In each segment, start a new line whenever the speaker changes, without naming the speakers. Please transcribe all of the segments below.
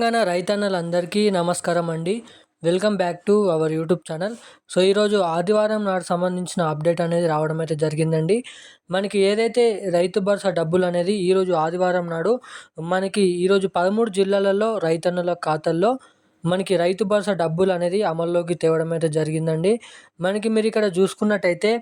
తెలంగాణ రైతన్నలందరికీ నమస్కారం అండి. Welcome back to our YouTube channel. So ఈరోజు ఆదివారం నాడు సంబంధించిన అప్డేట్ అనేది రావడం అయితే జరిగిందండి. మనకి ఏదైతే రైతు భరోసా డబ్బులు అనేది ఈరోజు ఆదివారం నాడు మనకి ఈరోజు పదమూడు జిల్లాలలో రైతన్నుల ఖాతాల్లో మనకి రైతు భరోసా డబ్బులు అనేది అమల్లోకి తేవడం అయితే జరిగిందండి. మనకి మీరు ఇక్కడ చూసుకున్నట్టయితే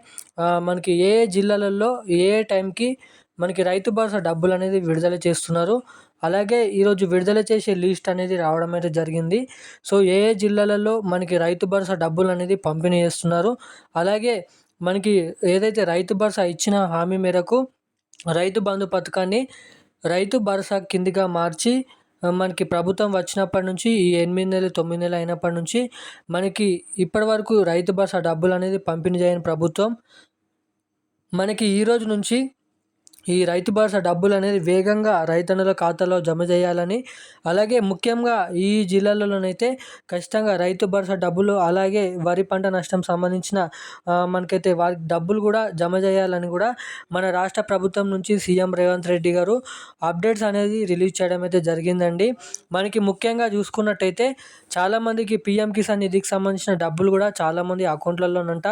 మనకి ఏ జిల్లాలలో ఏ టైంకి మనకి రైతు భరోసా డబ్బులు అనేది విడుదల చేస్తున్నారు. అలాగే ఈరోజు విడుదల చేసే లిస్ట్ అనేది రావడం అయితే జరిగింది. సో ఏ ఏ జిల్లాలలో మనకి రైతు భరోసా డబ్బులు అనేది పంపిణీ చేస్తున్నారు? అలాగే మనకి ఏదైతే రైతు భరోసా ఇచ్చిన హామీ మేరకు రైతు బంధు పథకాన్ని రైతు భరోసా కిందిగా మార్చి మనకి ప్రభుత్వం వచ్చినప్పటి నుంచి ఈ ఎనిమిది నెలలు తొమ్మిది నెలలు అయినప్పటి నుంచి మనకి ఇప్పటి వరకు రైతు భరోసా డబ్బులు అనేది పంపిణీ చేయని ప్రభుత్వం మనకి ఈ రోజు నుంచి ఈ రైతు భరోసా డబ్బులు అనేది వేగంగా రైతన్నుల ఖాతాలో జమ చేయాలని అలాగే ముఖ్యంగా ఈ జిల్లాలలోనైతే ఖచ్చితంగా రైతు భరోసా డబ్బులు అలాగే వరి పంట నష్టం సంబంధించిన మనకైతే వారి డబ్బులు కూడా జమ చేయాలని కూడా మన రాష్ట్ర ప్రభుత్వం నుంచి సీఎం రేవంత్ రెడ్డి గారు అప్డేట్స్ అనేది రిలీజ్ చేయడం అయితే జరిగిందండి. మనకి ముఖ్యంగా చూసుకున్నట్టయితే చాలామందికి పిఎం కిసాన్ నిధికి సంబంధించిన డబ్బులు కూడా చాలామంది అకౌంట్లలోనంట.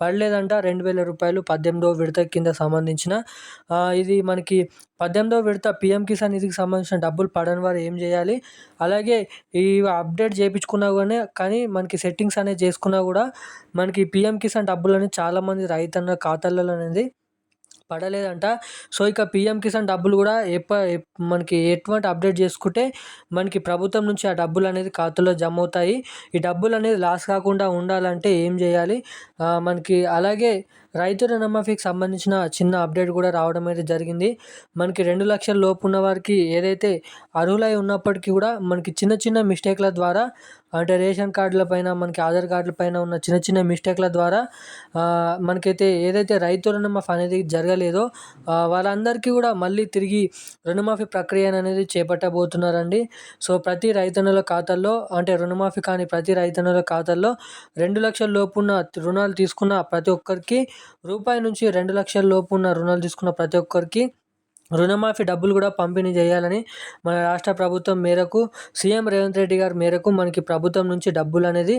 పడలేదంట. రెండు వేల రూపాయలు పద్దెనిమిదో విడత కింద సంబంధించిన ఇది మనకి పద్దెనిమిదో విడత పిఎం కిసాన్ నిధికి సంబంధించిన డబ్బులు పడని వారు ఏం చేయాలి? అలాగే ఈ అప్డేట్ చేయించుకున్నా కానీ కానీ మనకి సెట్టింగ్స్ అనేది చేసుకున్నా కూడా మనకి పిఎం కిసాన్ డబ్బులు అనేది చాలామంది రైతన్న ఖాతాలలో అనేది పడలేదంట. సో ఇక పిఎం కిసాన్ డబ్బులు కూడా ఎప్ప మనకి ఎటువంటి అప్డేట్ చేసుకుంటే మనకి ప్రభుత్వం నుంచి ఆ డబ్బులు అనేది ఖాతాలో జమ అవుతాయి. ఈ డబ్బులు అనేది లాస్ కాకుండా ఉండాలంటే ఏం చేయాలి? మనకి అలాగే రైతు రుణమాఫీకి సంబంధించిన చిన్న అప్డేట్ కూడా రావడం అయితే జరిగింది. మనకి రెండు లక్షల లోపు ఉన్న వారికి ఏదైతే అర్హులై ఉన్నప్పటికీ కూడా మనకి చిన్న చిన్న మిస్టేక్ల ద్వారా అంటే రేషన్ కార్డుల పైన మనకి ఆధార్ కార్డుల పైన ఉన్న చిన్న చిన్న మిస్టేక్ల ద్వారా మనకైతే ఏదైతే రైతు రుణమాఫీ అనేది జరగలేదో వాళ్ళందరికీ కూడా మళ్ళీ తిరిగి రుణమాఫీ ప్రక్రియ అనేది చేపట్టబోతున్నారండి. సో ప్రతి రైతన్నుల ఖాతాల్లో అంటే రుణమాఫీ కాని ప్రతి రైతన్నుల ఖాతాల్లో రెండు లక్షల లోపున్న రుణాలు తీసుకున్న ప్రతి ఒక్కరికి రూపాయి నుంచి రెండు లక్షల లోపు ఉన్న రుణాలు తీసుకున్న ప్రతి ఒక్కరికి రుణమాఫీ డబ్బులు కూడా పంపిణీ చేయాలని మన రాష్ట్ర ప్రభుత్వం మేరకు సీఎం రేవంత్ రెడ్డి గారి మేరకు మనకి ప్రభుత్వం నుంచి డబ్బులు అనేది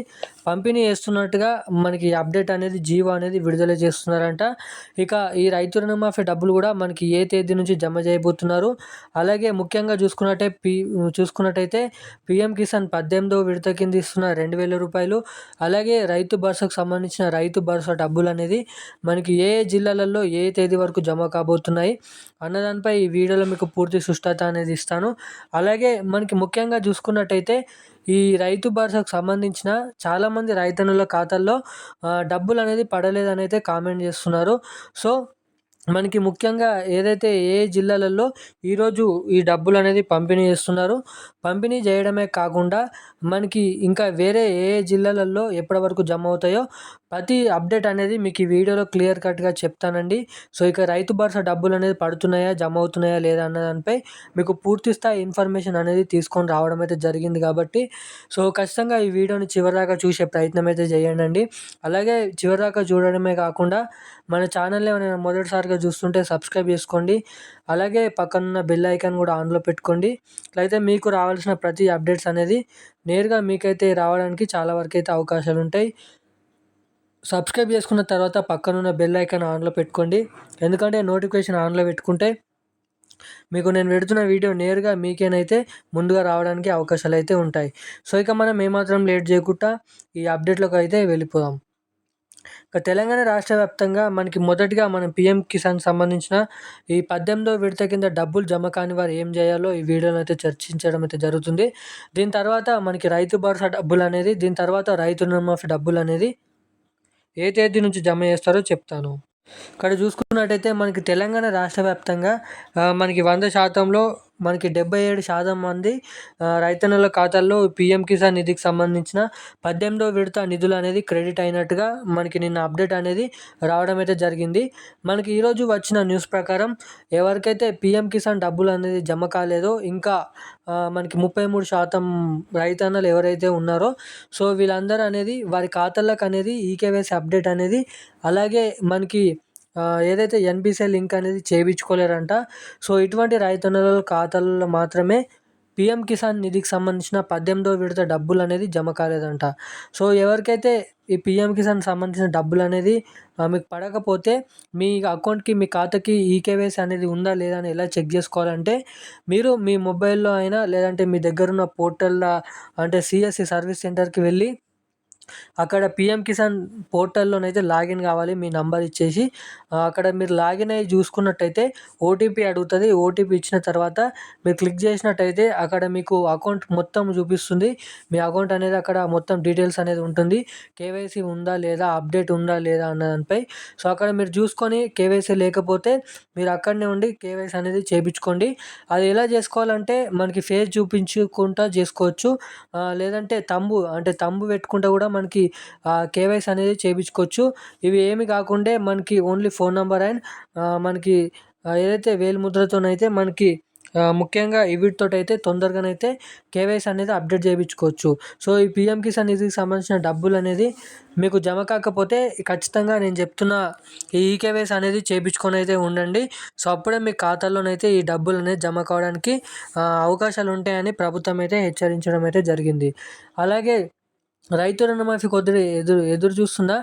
పంపిణీ చేస్తున్నట్టుగా మనకి అప్డేట్ అనేది జీవో అనేది విడుదల చేస్తున్నారంట. ఇక ఈ రైతు రుణమాఫీ డబ్బులు కూడా మనకి ఏ తేదీ నుంచి జమ చేయబోతున్నారు? అలాగే ముఖ్యంగా చూసుకున్నట్టే పి చూసుకున్నట్టయితే పిఎం కిసాన్ పద్దెనిమిదో విడత కింద ఇస్తున్న రెండు వేల రూపాయలు అలాగే రైతు భరోసాకు సంబంధించిన రైతు భరోసా డబ్బులు అనేది మనకి ఏ జిల్లాలలో ఏ తేదీ వరకు జమ కాబోతున్నాయి? అన్నదాని దానిపై ఈ వీడియోలో మీకు పూర్తి సుష్టత అనేది ఇస్తాను. అలాగే మనకి ముఖ్యంగా చూసుకున్నట్టయితే ఈ రైతు భరోసాకు సంబంధించిన చాలామంది రైతన్నుల ఖాతాల్లో డబ్బులు అనేది పడలేదని అయితే కామెంట్ చేస్తున్నారు. సో మనకి ముఖ్యంగా ఏదైతే ఏ జిల్లాలలో ఈరోజు ఈ డబ్బులు అనేది పంపిణీ చేస్తున్నారు పంపిణీ చేయడమే కాకుండా మనకి ఇంకా వేరే ఏ జిల్లాలలో ఎప్పటి వరకు జమ అవుతాయో ప్రతి అప్డేట్ అనేది మీకు ఈ వీడియోలో క్లియర్ కట్గా చెప్తానండి. సో ఇక రైతు భరోసా డబ్బులు అనేది పడుతున్నాయా జమ అవుతున్నాయా లేదా అన్న దానిపై మీకు పూర్తి స్థాయి ఇన్ఫర్మేషన్ అనేది తీసుకొని రావడం అయితే జరిగింది కాబట్టి సో ఖచ్చితంగా ఈ వీడియోని చివరిదాకా చూసే ప్రయత్నం అయితే చేయండి అలాగే చివరిదాకా చూడడమే కాకుండా మన ఛానల్ ఏమైనా మొదటిసారిగా చూస్తుంటే సబ్స్క్రైబ్ చేసుకోండి. అలాగే పక్కనున్న బెల్ ఐకాన్ కూడా ఆన్లో పెట్టుకోండి. అయితే మీకు రావాల్సిన ప్రతి అప్డేట్స్ అనేది నేరుగా మీకైతే రావడానికి చాలా వరకు అయితే అవకాశాలు ఉంటాయి సబ్స్క్రైబ్ చేసుకున్న తర్వాత పక్కనున్న బెల్ ఐకాన్ ఆన్లో పెట్టుకోండి. ఎందుకంటే నోటిఫికేషన్ ఆన్లో పెట్టుకుంటే మీకు నేను పెడుతున్న వీడియో నేరుగా మీకేనైతే ముందుగా రావడానికి అవకాశాలు అయితే ఉంటాయి. సో ఇక మనం ఏమాత్రం లేట్ చేయకుండా ఈ అప్డేట్లోకి అయితే వెళ్ళిపోదాం. ఇక తెలంగాణ రాష్ట్ర వ్యాప్తంగా మనకి మొదటిగా మనం పిఎం కిసాన్ సంబంధించిన ఈ పద్దెనిమిదో విడత కింద డబ్బులు జమ కాని వారు ఏం చేయాలో ఈ వీడియోలో అయితే చర్చించడం అయితే జరుగుతుంది. దీని తర్వాత మనకి రైతు భరోసా డబ్బులు అనేది దీని తర్వాత రైతు రుణమాఫీ డబ్బులు అనేది ఏ తేదీ నుంచి జమ చేస్తారో చెప్తాను. ఇక్కడ చూసుకున్నట్టయితే మనకి తెలంగాణ రాష్ట్ర వ్యాప్తంగా మనకి వంద శాతంలో మనకి డెబ్బై ఏడు శాతం మంది రైతన్నుల ఖాతాల్లో పిఎం కిసాన్ నిధికి సంబంధించిన పద్దెనిమిదో విడత నిధులు అనేది క్రెడిట్ అయినట్టుగా మనకి నిన్న అప్డేట్ అనేది రావడం అయితే జరిగింది. మనకి ఈరోజు వచ్చిన న్యూస్ ప్రకారం ఎవరికైతే పిఎం కిసాన్ డబ్బులు అనేది జమ కాలేదో ఇంకా మనకి ముప్పై మూడు శాతం రైతన్నలు ఎవరైతే ఉన్నారో సో వీళ్ళందరూ అనేది వారి ఖాతాలకు అనేది ఈకేవైసీ అప్డేట్ అనేది అలాగే మనకి ఏదైతే ఎన్పిసిఐ లింక్ అనేది చేయించుకోలేరంట సో ఇటువంటి రైతన్నల ఖాతాలలో మాత్రమే పిఎం కిసాన్ నిధికి సంబంధించిన పద్దెనిమిదో విడత డబ్బులు అనేది జమ కాలేదంట. సో ఎవరికైతే ఈ పిఎం కిసాన్ సంబంధించిన డబ్బులు అనేది మీకు పడకపోతే మీ అకౌంట్కి మీ ఖాతాకి ఈకేవైసీ అనేది ఉందా లేదా అని ఎలా చెక్ చేసుకోవాలంటే మీరు మీ మొబైల్లో అయినా లేదంటే మీ దగ్గర ఉన్న పోర్టల్లో అంటే సిఎస్సి సర్వీస్ సెంటర్కి వెళ్ళి అక్కడ పిఎం కిసాన్ పోర్టల్లోనైతే లాగిన్ కావాలి మీ నంబర్ ఇచ్చేసి. అక్కడ మీరు లాగిన్ అయ్యి చూసుకున్నట్టయితే ఓటీపీ అడుగుతుంది. ఓటీపీ ఇచ్చిన తర్వాత మీరు క్లిక్ చేసినట్టయితే అక్కడ మీకు అకౌంట్ మొత్తం చూపిస్తుంది. మీ అకౌంట్ అనేది అక్కడ మొత్తం డీటెయిల్స్ అనేది ఉంటుంది. కేవైసీ ఉందా లేదా అప్డేట్ ఉందా లేదా అన్న దానిపై. సో అక్కడ మీరు చూసుకొని కేవైసీ లేకపోతే మీరు అక్కడనే ఉండి కేవైసీ అనేది చేయించుకోండి అది ఎలా చేసుకోవాలంటే మనకి ఫేస్ చూపించుకుంటా చేసుకోవచ్చు. లేదంటే తంబు అంటే తంబు పెట్టుకుంటా కూడా మనకి కేవైసీ అనేది చేయించుకోవచ్చు ఇవి ఏమి కాకుండా మనకి ఓన్లీ ఫోన్ నెంబర్ అండ్ మనకి ఏదైతే వేలిముద్రతోనైతే మనకి ముఖ్యంగా వీటితో అయితే తొందరగానైతే కేవైసీ అనేది అప్డేట్ చేయించుకోవచ్చు సో ఈ పిఎం కిసాన్ నిధికి సంబంధించిన డబ్బులు అనేది మీకు జమ కాకపోతే ఖచ్చితంగా నేను చెప్తున్న ఈ కేవైసీ అనేది చేయించుకొని అయితే ఉండండి. సో అప్పుడే మీ ఖాతాలోనైతే ఈ డబ్బులు అనేది జమ కావడానికి అవకాశాలు ఉంటాయని ప్రభుత్వం అయితే హెచ్చరించడం అయితే జరిగింది. అలాగే రైతు రుణమాఫీ కొద్దిగా ఎదురు ఎదురు చూస్తుందా?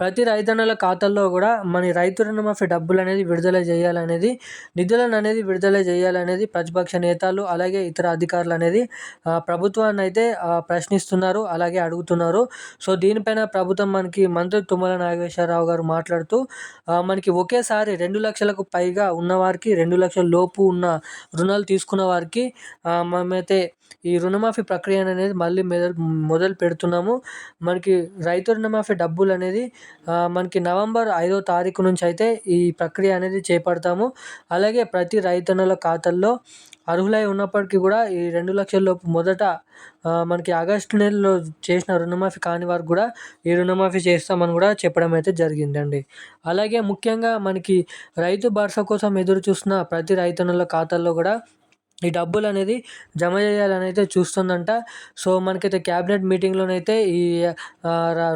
ప్రతి రైతన్నల ఖాతాల్లో కూడా మన రైతు రుణమాఫీ డబ్బులు అనేది విడుదల చేయాలనేది నిధులను అనేది విడుదల చేయాలనేది ప్రతిపక్ష నేతలు అలాగే ఇతర అధికారులు అనేది ప్రభుత్వాన్ని అయితే ప్రశ్నిస్తున్నారు అలాగే అడుగుతున్నారు. సో దీనిపైన ప్రభుత్వం మనకి మంత్రి తుమ్మల నాగేశ్వరరావు గారు మాట్లాడుతూ మనకి ఒకేసారి రెండు లక్షలకు పైగా ఉన్నవారికి రెండు లక్షల లోపు ఉన్న రుణాలు తీసుకున్న వారికి మేమైతే ఈ రుణమాఫీ ప్రక్రియ అనేది మళ్ళీ మొదలు మొదలు పెడుతున్నాము. మనకి రైతు రుణమాఫీ డబ్బులు అనేది మనకి నవంబర్ ఐదో తారీఖు నుంచి అయితే ఈ ప్రక్రియ అనేది చేపడతాము. అలాగే ప్రతి రైతన్నల ఖాతాల్లో అర్హులై ఉన్నప్పటికీ కూడా ఈ రెండు లక్షల లోపు మొదట మనకి ఆగస్టు నెలలో చేసిన రుణమాఫీ కాని వారు కూడా ఈ రుణమాఫీ చేస్తామని కూడా చెప్పడం అయితే జరిగిందండి. అలాగే ముఖ్యంగా మనకి రైతు భరోసా కోసం ఎదురు చూస్తున్న ప్రతి రైతన్నుల ఖాతాల్లో కూడా ఈ డబ్బులు అనేది జమ చేయాలని అయితే చూస్తుందంట. సో మనకైతే క్యాబినెట్ మీటింగ్లోనైతే ఈ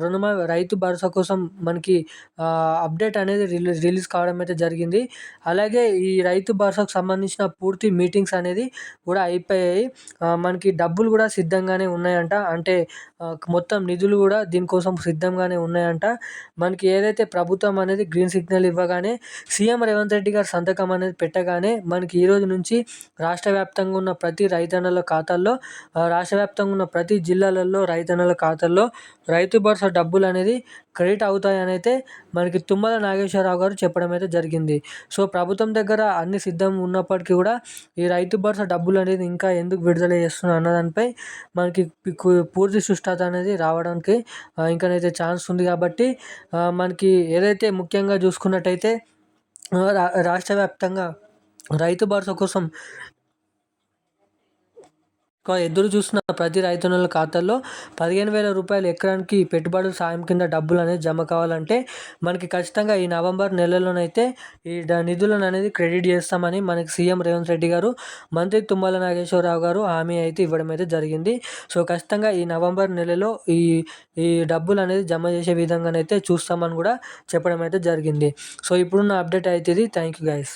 రుణమా రైతు భరోసా కోసం మనకి అప్డేట్ అనేది రిలీజ్ రిలీజ్ కావడం అయితే జరిగింది. అలాగే ఈ రైతు భరోసాకు సంబంధించిన పూర్తి మీటింగ్స్ అనేది కూడా అయిపోయాయి. మనకి డబ్బులు కూడా సిద్ధంగానే ఉన్నాయంట. అంటే మొత్తం నిధులు కూడా దీనికోసం సిద్ధంగానే ఉన్నాయంట. మనకి ఏదైతే ప్రభుత్వం అనేది గ్రీన్ సిగ్నల్ ఇవ్వగానే సీఎం రేవంత్ రెడ్డి గారు సంతకం అనేది పెట్టగానే మనకి ఈ రోజు నుంచి రాష్ట్ర వ్యాప్తంగా ఉన్న ప్రతి రైతన్నల ఖాతాల్లో రాష్ట్ర వ్యాప్తంగా ఉన్న ప్రతి జిల్లాలలో రైతన్నల ఖాతాల్లో రైతు భరోసా డబ్బులు అనేది క్రెడిట్ అవుతాయని అయితే మనకి తుమ్మల నాగేశ్వరరావు గారు చెప్పడం అయితే జరిగింది. సో ప్రభుత్వం దగ్గర అన్ని సిద్ధం ఉన్నప్పటికీ కూడా ఈ రైతు భరోసా డబ్బులు అనేది ఇంకా ఎందుకు విడుదల చేస్తున్నారు అన్నదానిపై మనకి పూర్తి సుష్టత అనేది రావడానికి ఇంకనైతే ఛాన్స్ ఉంది కాబట్టి మనకి ఏదైతే ముఖ్యంగా చూసుకున్నట్టయితే రాష్ట్ర వ్యాప్తంగా రైతు భరోసా కోసం ఎదురు చూసిన ప్రతి రైతన్నుల ఖాతాల్లో పదిహేను వేల రూపాయలు ఎకరానికి పెట్టుబడుల సాయం కింద డబ్బులు అనేది జమ కావాలంటే మనకి ఖచ్చితంగా ఈ నవంబర్ నెలలోనైతే ఈ నిధులను అనేది క్రెడిట్ చేస్తామని మనకి సీఎం రేవంత్ రెడ్డి గారు మంత్రి తుమ్మల నాగేశ్వరరావు గారు హామీ అయితే ఇవ్వడం అయితే జరిగింది. సో ఖచ్చితంగా ఈ నవంబర్ నెలలో ఈ ఈ డబ్బులు అనేది జమ చేసే విధంగానైతే చూస్తామని కూడా చెప్పడం అయితే జరిగింది. సో ఇప్పుడున్న అప్డేట్ అయితే ఇది. Thank you guys